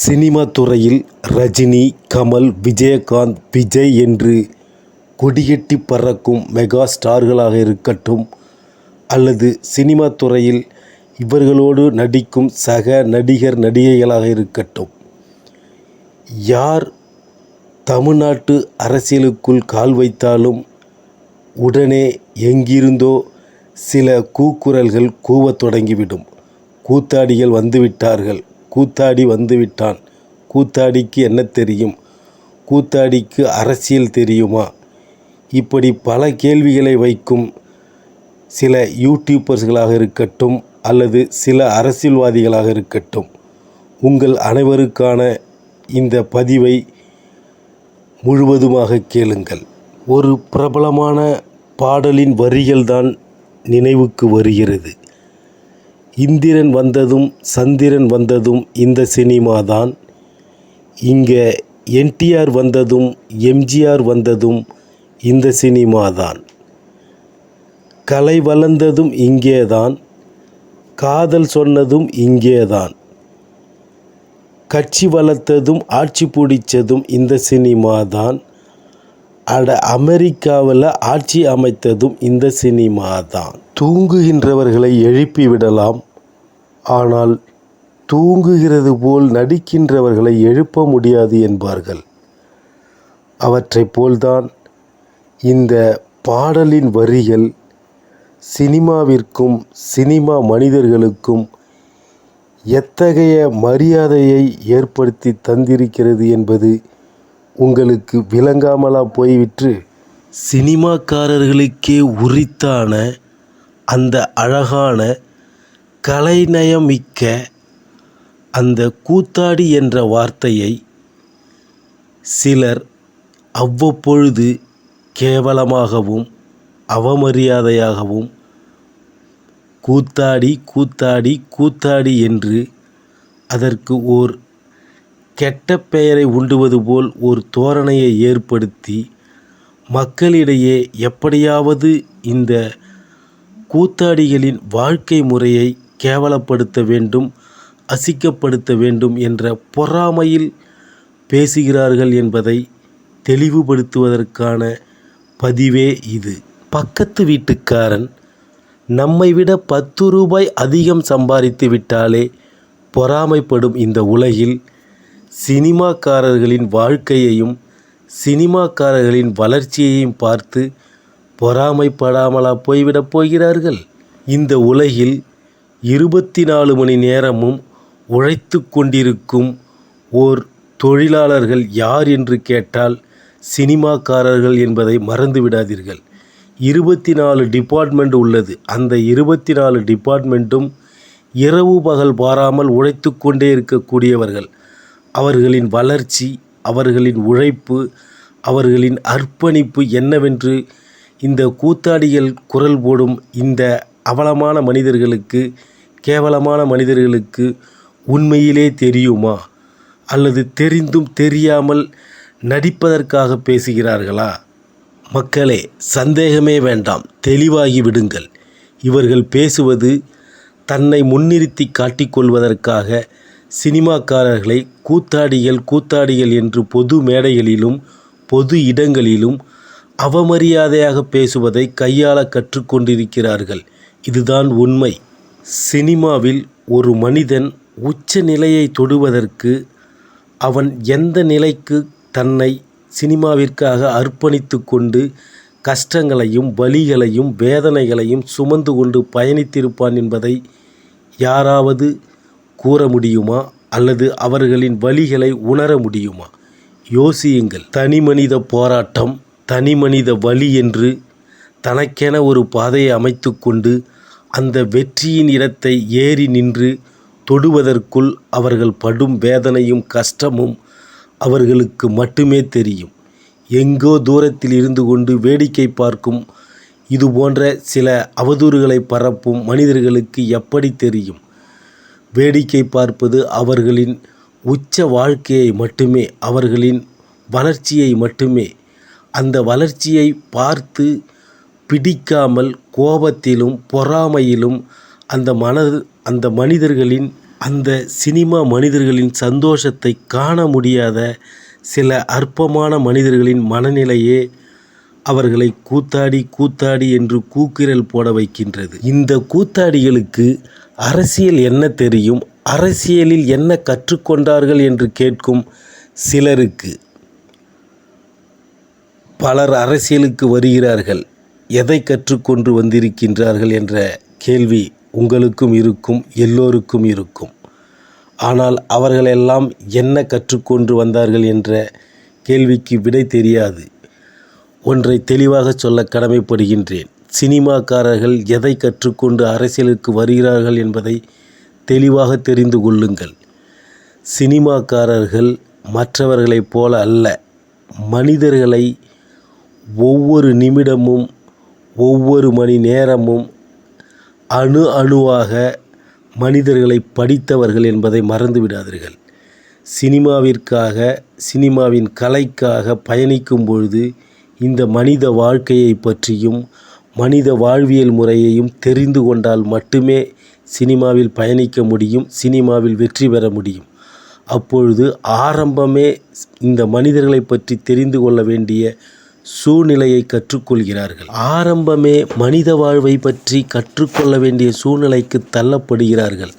Cinema துறையில் ரஜினி கமல் விஜயகாந்த் விஜய் என்று கொடிகட்டி பறக்கும் மெகா ஸ்டார்களாக இருக்கட்டும் அல்லது சினிமா துறையில் இவர்களோடு நடிக்கும் சக நடிகர் நடிகைகளாக இருக்கட்டும். யார் தமிழ்நாட்டு அரசியலுக்குள் கால் வைத்தாலும் உடனே எங்கிருந்தோ சில கூக்குரல்கள் கூவத் தொடங்கிவிடும். கூத்தாடிகள் வந்துவிட்டார்கள். கூத்தாடி வந்துவிட்டான். கூத்தாடிக்கு என்ன தெரியும்? கூத்தாடிக்கு அரசியல் தெரியுமா? இப்படி பல கேள்விகளை வைக்கும் சில யூடியூபர்ஸ்களாக இருக்கட்டும் அல்லது சில அரசியல்வாதிகளாக இருக்கட்டும் உங்கள் அனைவருக்கான இந்த பதிவை முழுவதுமாக கேளுங்கள். ஒரு பிரபலமான பாடலின் வரிகள்தான் நினைவுக்கு வருகிறது. இந்திரன் வந்ததும் சந்திரன் வந்ததும் இந்த சினிமா தான் இங்கே என்டிஆர் வந்ததும் எம்ஜிஆர் வந்ததும் இந்த சினிமா தான் கலை வளர்ந்ததும் இங்கேதான். காதல் சொன்னதும் இங்கேதான். கட்சி வளர்த்ததும் ஆட்சி பிடிச்சதும் இந்த சினிமா தான் அட அமெரிக்காவில் ஆட்சி அமைத்ததும் இந்த சினிமா தான் தூங்குகின்றவர்களை எழுப்பி விடலாம். ஆனால் தூங்குகிறது போல் நடிக்கின்றவர்களை எழுப்ப முடியாது என்பார்கள். அவற்றைப் போல்தான் இந்த பாடலின் வரிகள் சினிமாவிற்கும் சினிமா மனிதர்களுக்கும் எத்தகைய மரியாதையை ஏற்படுத்தி தந்திருக்கிறது என்பது உங்களுக்கு விளங்காமலா போய்விற்று? சினிமாக்காரர்களுக்கே உரித்தான அந்த அழகான கலைநயமிக்க அந்த கூத்தாடி என்ற வார்த்தையை சிலர் அவ்வப்பொழுது கேவலமாகவும் அவமரியாதையாகவும் கூத்தாடி கூத்தாடி கூத்தாடி என்று அதற்கு ஓர் கெட்ட பெயரை உண்டுவது போல் ஒரு தோரணையை ஏற்படுத்தி மக்களிடையே எப்படியாவது இந்த கூத்தாடிகளின் வாழ்க்கை முறையை கேவலப்படுத்த வேண்டும் அசிக்கப்படுத்த வேண்டும் என்ற பொறாமையில் பேசுகிறார்கள் என்பதை தெளிவுபடுத்துவதற்கான பதிவே இது. பக்கத்து வீட்டுக்காரன் நம்மை விட பத்து ரூபாய் அதிகம் சம்பாதித்து விட்டாலே பொறாமைப்படும் இந்த உலகில் சினிமாக்காரர்களின் வாழ்க்கையையும் சினிமாக்காரர்களின் வளர்ச்சியையும் பார்த்து பொறாமைப்படாமலா போய்விடப் போகிறார்கள்? இந்த உலகில் இருபத்தி நாலு மணி நேரமும் உழைத்து கொண்டிருக்கும் ஓர் தொழிலாளர்கள் யார் என்று கேட்டால் சினிமாக்காரர்கள் என்பதை மறந்து விடாதீர்கள் இருபத்தி நாலு டிபார்ட்மெண்ட் உள்ளது. அந்த இருபத்தி நாலு டிபார்ட்மெண்ட்டும் இரவு பகல் பாராமல் உழைத்து கொண்டே இருக்கக்கூடியவர்கள். அவர்களின் வளர்ச்சி அவர்களின் உழைப்பு அவர்களின் அர்ப்பணிப்பு என்னவென்று இந்த கூத்தாடிகள் குரல் போடும் இந்த அவலமான மனிதர்களுக்கு கேவலமான மனிதர்களுக்கு உண்மையிலே தெரியுமா? அல்லது தெரிந்தும் தெரியாமல் நடிப்பதற்காக பேசுகிறார்களா? மக்களே சந்தேகமே வேண்டாம். தெளிவாகி விடுங்கள். இவர்கள் பேசுவது தன்னை முன்னிறுத்தி காட்டிக்கொள்வதற்காக சினிமாக்காரர்களை கூத்தாடிகள் கூத்தாடிகள் என்று பொது மேடைகளிலும் பொது இடங்களிலும் அவமரியாதையாக பேசுவதை கையாள கற்றுக்கொண்டிருக்கிறார்கள். இதுதான் உண்மை. சினிமாவில் ஒரு மனிதன் உச்ச நிலையை தொடுவதற்கு அவன் எந்த நிலைக்கு தன்னை சினிமாவிற்காக அர்ப்பணித்து கொண்டு கஷ்டங்களையும் வலிகளையும் வேதனைகளையும் சுமந்து கொண்டு பயணித்திருப்பான் என்பதை யாராவது கூற முடியுமா? அல்லது அவர்களின் வழிகளை உணர முடியுமா? யோசியுங்கள். தனி மனித போராட்டம் தனிமனித வழி என்று தனக்கென ஒரு பாதையை அமைத்து கொண்டு அந்த வெற்றியின் இடத்தை ஏறி நின்று தொடுவதற்குள் அவர்கள் படும் வேதனையும் கஷ்டமும் அவர்களுக்கு மட்டுமே தெரியும். எங்கோ தூரத்தில் இருந்து கொண்டு வேடிக்கை பார்க்கும் இது போன்ற சில அவதூறுகளை பரப்பும் மனிதர்களுக்கு எப்படி தெரியும்? வேடிக்கை பார்ப்பது அவர்களின் உச்ச வாழ்க்கையை மட்டுமே அவர்களின் வளர்ச்சியை மட்டுமே அந்த வளர்ச்சியை பார்த்து பிடிக்காமல் கோபத்திலும் பொறாமையிலும் அந்த மன அந்த மனிதர்களின் அந்த சினிமா மனிதர்களின் சந்தோஷத்தை காண முடியாத சில அற்பமான மனிதர்களின் மனநிலையே அவர்களை கூத்தாடி கூத்தாடி என்று கூக்குரல் போட வைக்கின்றது. இந்த கூத்தாடிகளுக்கு அரசியல் என்ன தெரியும்? அரசியலில் என்ன கற்றுக்கொண்டார்கள் என்று கேட்கும் சிலருக்கு பலர் அரசியலுக்கு வருகிறார்கள். எதை கற்றுக்கொண்டு வந்திருக்கின்றார்கள் என்ற கேள்வி உங்களுக்கும் இருக்கும் எல்லோருக்கும் இருக்கும். ஆனால் அவர்களெல்லாம் என்ன கற்றுக்கொண்டு வந்தார்கள் என்ற கேள்விக்கு விடை தெரியாது. ஒன்றை தெளிவாக சொல்ல கடமைப்படுகின்றேன். சினிமாக்காரர்கள் எதை கற்றுக்கொண்டு அரசியலுக்கு வருகிறார்கள் என்பதை தெளிவாக தெரிந்து கொள்ளுங்கள். சினிமாக்காரர்கள் மற்றவர்களைப் போல அல்ல மனிதர்களை ஒவ்வொரு நிமிடமும் ஒவ்வொரு மணி நேரமும் அணு அணுவாக மனிதர்களை படித்தவர்கள் என்பதை மறந்து விடாதீர்கள். சினிமாவிற்காக சினிமாவின் கலைக்காக பயணிக்கும் பொழுது இந்த மனித வாழ்க்கையை பற்றியும் மனித வாழ்வியல் முறையையும் தெரிந்து கொண்டால் மட்டுமே சினிமாவில் பயணிக்க முடியும் சினிமாவில் வெற்றி பெற முடியும். அப்பொழுது ஆரம்பமே இந்த மனிதர்களை பற்றி தெரிந்து கொள்ள வேண்டிய சூழ்நிலையை கற்றுக்கொள்கிறார்கள். ஆரம்பமே மனித வாழ்வை பற்றி கற்றுக்கொள்ள வேண்டிய சூழ்நிலைக்கு தள்ளப்படுகிறார்கள்.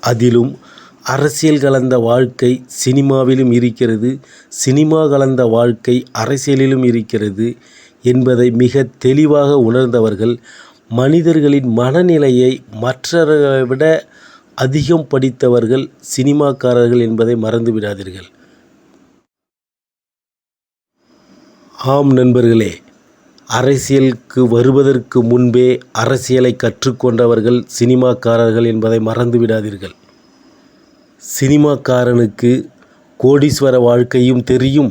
அதிலும் அரசியல் கலந்த வாழ்க்கை சினிமாவிலும் இருக்கிறது சினிமா கலந்த வாழ்க்கை அரசியலிலும் இருக்கிறது என்பதை மிக தெளிவாக உணர்ந்தவர்கள் மனிதர்களின் மனநிலையை மற்றவர்களை விட அதிகம் படித்தவர்கள் சினிமாக்காரர்கள் என்பதை மறந்து விடாதீர்கள் ஆம் நண்பர்களே அரசியலுக்கு வருவதற்கு முன்பே அரசியலை கற்றுக்கொண்டவர்கள் சினிமாக்காரர்கள் என்பதை மறந்து விடாதீர்கள். சினிமாக்காரனுக்கு கோடீஸ்வர வாழ்க்கையும் தெரியும்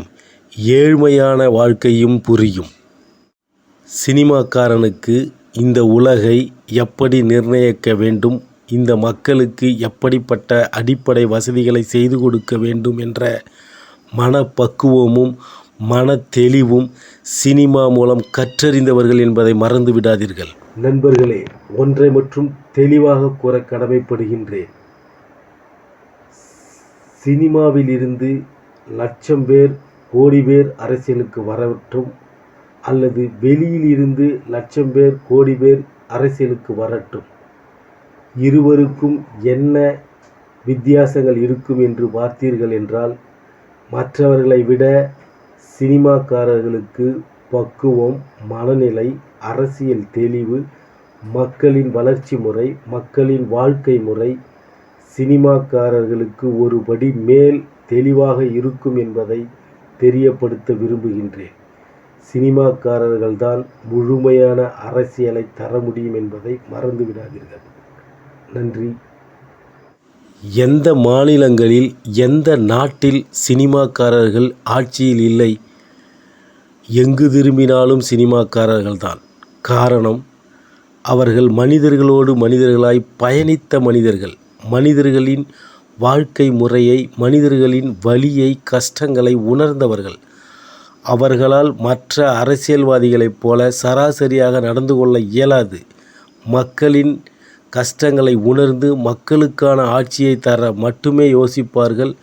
ஏழ்மையான வாழ்க்கையும் புரியும். சினிமாக்காரனுக்கு இந்த உலகை எப்படி நிர்ணயிக்க வேண்டும் இந்த மக்களுக்கு எப்படிப்பட்ட அடிப்படை வசதிகளை செய்து கொடுக்க வேண்டும் என்ற மனப்பக்குவமும் மன தெளிவும் சினிமா மூலம் கற்றறிந்தவர்கள் என்பதை மறந்து விடாதீர்கள். நண்பர்களே ஒன்றை மற்றும் தெளிவாக கூற கடமைப்படுகின்றேன். சினிமாவில் இருந்து லட்சம் பேர் கோடி பேர் அரசியலுக்கு வரட்டும் அல்லது வெளியில் இருந்து லட்சம் பேர் கோடி பேர் அரசியலுக்கு வரட்டும். இருவருக்கும் என்ன வித்தியாசங்கள் இருக்கும் என்று பார்த்தீர்கள் என்றால் மற்றவர்களை விட சினிமாக்காரர்களுக்கு பக்குவம் மனநிலை அரசியல் தெளிவு மக்களின் வளர்ச்சி முறை மக்களின் வாழ்க்கை முறை சினிமாக்காரர்களுக்கு ஒரு படி மேல் தெளிவாக இருக்கும் என்பதை தெரியப்படுத்த விரும்புகின்றேன். சினிமாக்காரர்கள்தான் முழுமையான அரசியலை தர முடியும் என்பதை மறந்து விடாதீர்கள் நன்றி. எந்த மாநிலங்களில் எந்த நாட்டில் சினிமாக்காரர்கள் ஆட்சியில் இல்லை? எங்கு திரும்பினாலும் சினிமாக்காரர்கள் தான் காரணம் அவர்கள் மனிதர்களோடு மனிதர்களாய் பயணித்த மனிதர்கள். மனிதர்களின் வாழ்க்கை முறையை மனிதர்களின் வழியை கஷ்டங்களை உணர்ந்தவர்கள். அவர்களால் மற்ற அரசியல்வாதிகளைப் போல சராசரியாக நடந்து கொள்ள இயலாது. மக்களின் கஷ்டங்களை உணர்ந்து மக்களுக்கான ஆட்சியை தர மட்டுமே யோசிப்பார்கள்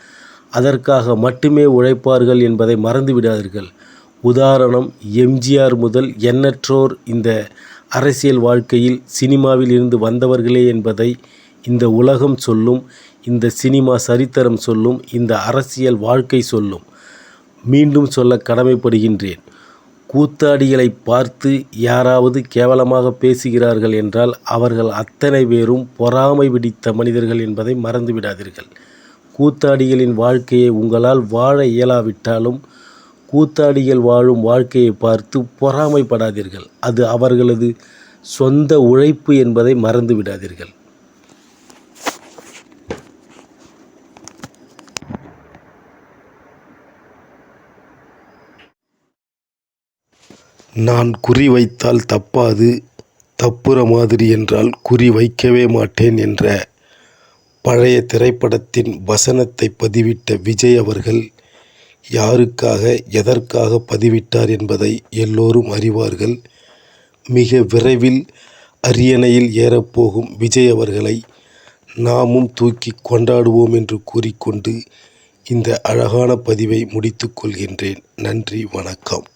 அதற்காக மட்டுமே உழைப்பார்கள் என்பதை மறந்து விடாதீர்கள் உதாரணம் எம்ஜிஆர் முதல் எண்ணற்றோர் இந்த அரசியல் வாழ்க்கையில் சினிமாவில் இருந்து வந்தவர்களே என்பதை இந்த உலகம் சொல்லும் இந்த சினிமா சரித்திரம் சொல்லும் இந்த அரசியல் வாழ்க்கை சொல்லும். மீண்டும் சொல்ல கடமைப்படுகின்றேன். கூத்தாடிகளை பார்த்து யாராவது கேவலமாக பேசுகிறார்கள் என்றால் அவர்கள் அத்தனை பேரும் பொறாமை பிடித்த மனிதர்கள் என்பதை மறந்து விடாதீர்கள் கூத்தாடிகளின் வாழ்க்கையை உங்களால் வாழ இயலாவிட்டாலும் கூத்தாடிகள் வாழும் வாழ்க்கையை பார்த்து பொறாமைப்படாதீர்கள். அது அவர்களது சொந்த உழைப்பு என்பதை மறந்து நான் குறி வைத்தால் தப்பாது தப்புற மாதிரி என்றால் குறி வைக்கவே மாட்டேன் என்ற பழைய திரைப்படத்தின் வசனத்தை பதிவிட்ட விஜய் அவர்கள் யாருக்காக எதற்காக பதிவிட்டார் என்பதை எல்லோரும் அறிவார்கள். மிக விரைவில் அரியணையில் ஏறப்போகும் விஜய் அவர்களை நாமும் தூக்கி கொண்டாடுவோம் என்று கூறிக்கொண்டு இந்த அழகான பதிவை முடித்துக்கொள்கின்றேன் நன்றி வணக்கம்.